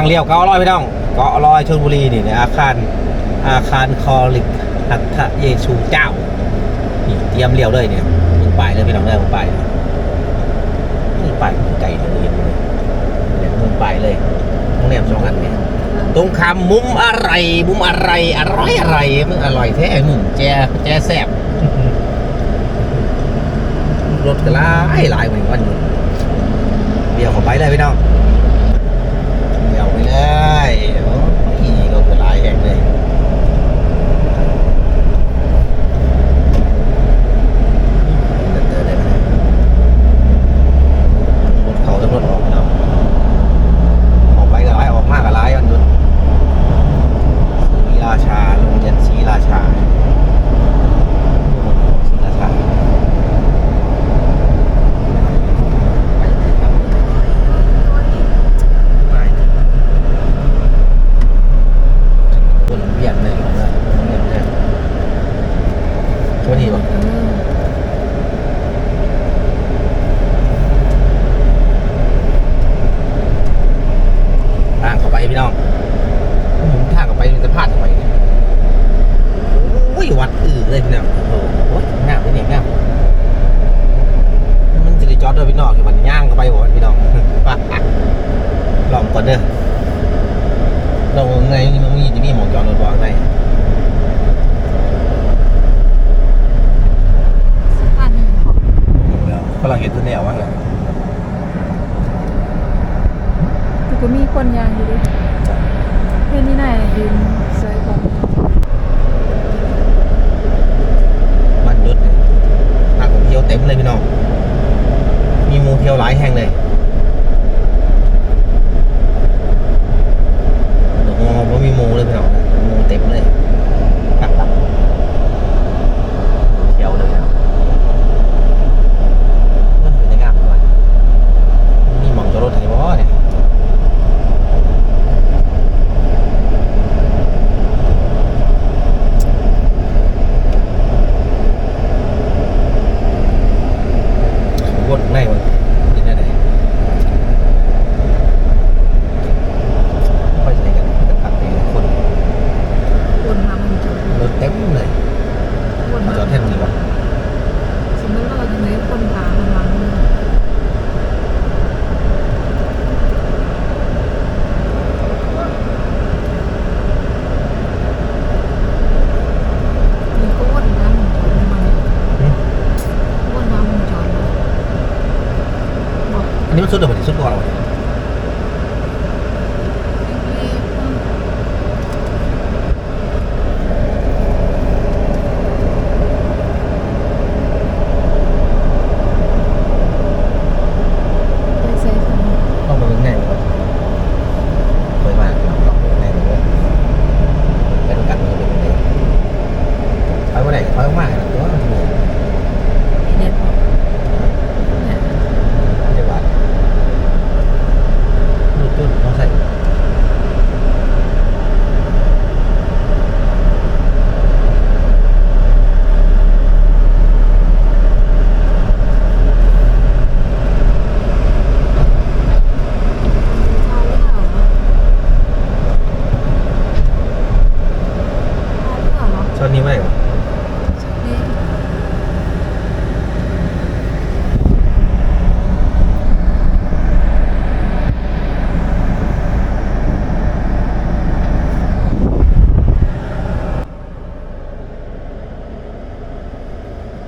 างเลี้ยวเกาะลอยพี่น้องเกาะลอยชลบุรีนี่ในอาคารอาคารคอลิกหัตถเยชูเจ้านี่เตรียมเลี้ยวเลยเนี่ยมึงไปเลยพี่น้องเลยมึงไปมึงไปมึงไกลเลยเห็นเลยเนี่ยมึงไปเลยมึงแนมสองอันเนี่ยตรงคำมุมอะไรมุมอะไรอร่อยอะไรมึงอร่อยแท้มึงแจแจแซ่บรถก็หลายหลายวันวันหยุดเดี๋ยวข้าไปเลยพี่น้องเดี๋ยวไปเลยโอ้ยรถก็หลายแห่งเลยเดินได้ไหมรถเขาจะรถออกพี่น้องออกไปก็หลายออกมากก็หลายวันหยุดศรีราชาโรงเรียนศรีราชาศรีราชา วนเวียนเลยผมว่าวนเวียนเลยช่วงนี้วะทางเข้าไปพี่น้องผมทางเข้าไปมันจะพลาดเข้าไปเนี่ยโอ้ย วัดอื่นเลยพี่น้องโอ้โหงามเลยเนี่ยงามมันจะได้จอดด้วยพี่น้องอยู่มันย่างเข้าไปบ่พี่น้องลองก่อนเด้อเราในมันมีจะมีหมองจอดรถวางในพันกำลังเห็นตัวแนวว่าไงแต่ก็มีคนยางอยู่ดิเพื่อนนี่นายยืนใส่ของมันหยุดเนี่ยนักท่องเที่ยวเต็มเลยพี่น้อง มี หมูเที่ยวหลายแห่งเลยเดี๋ยวมองว่ามีหมูเลยพี่น้องนะหมูเต็มเลยตักตักเที่ยวเลยนะมันเป็นยังไงบ้างมีหมองจอดรถไหนวะเนี่ย วนในมันนี่ได้ไหนไปใส่กันกันตักเองคน วนมามันจอด รถเต็มเลย วน มา มา จอดแท่นนี้วะ สมมติว่าเราจะเลี้ยงคนพามันมามีก็วนมามันจอดมันวนมามันจอด บอกอันนี้มันสุดเดี๋ยวมันสุดก่อนเรา เล็ก ไปใส่ถุง ต้องมาเป็นไงวะเคยมาลองดูไงดูเลยไปดูกันมันเป็นยังไงไปเมื่อไหร่ไปมากๆนะตัวมันเหนื่อย เด็ดบอกเนี่ย เดี๋ยวว่าลูกตุ้นต้องใส่ เอาหรือเปล่าเอาหรือเปล่าเนาะ ช่วงนี้ไม่ไหววะนี่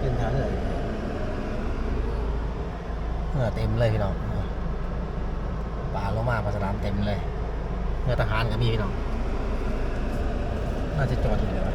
ขึ้นทางเลยเมื่อเต็มเลยพี่น้องป่าลงมาปลาสลามเต็มเลยเมื่อทหารก็มีพี่น้อง น่าจะจอดอยู่เลยวะ